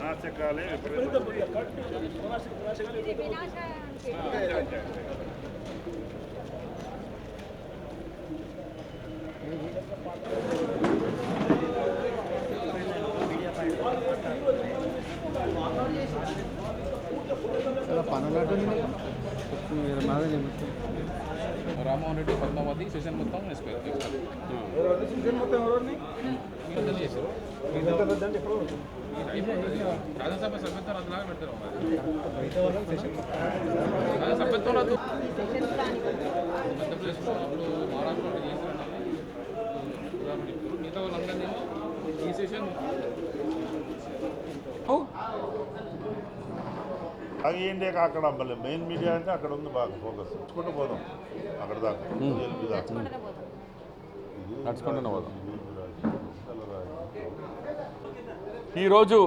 నాశకాలే విపరీతం ఇది వినాశనానికి అంతే, అంతే, రామ్మోహన్ రెడ్డి పద్మావతి సెషన్ మొత్తం ఎక్స్పైర్ చేశారు రాజ్యసభ సభ్యత్వం రద్దులాగా పెడతారు మరి. సభ్యత్వం రద్దు. మధ్యప్రదేశ్లో అప్పుడు మహారాష్ట్రలో చేశారు. ఇప్పుడు మిగతా వాళ్ళందరినీ ఈ సెషన్ అది ఏంటి అక్కడ మళ్ళీ మెయిన్ మీడియా అంటే అక్కడ ఉంది బాగా ఫోకస్ ఇచ్చుకుంటూ పోదాం. అక్కడ దాకా. ఎల్పి దాకా. నడుచుకుంటూనే పోతాం ఇది నడుచుకుంటూనే పోదాం. ఈరోజు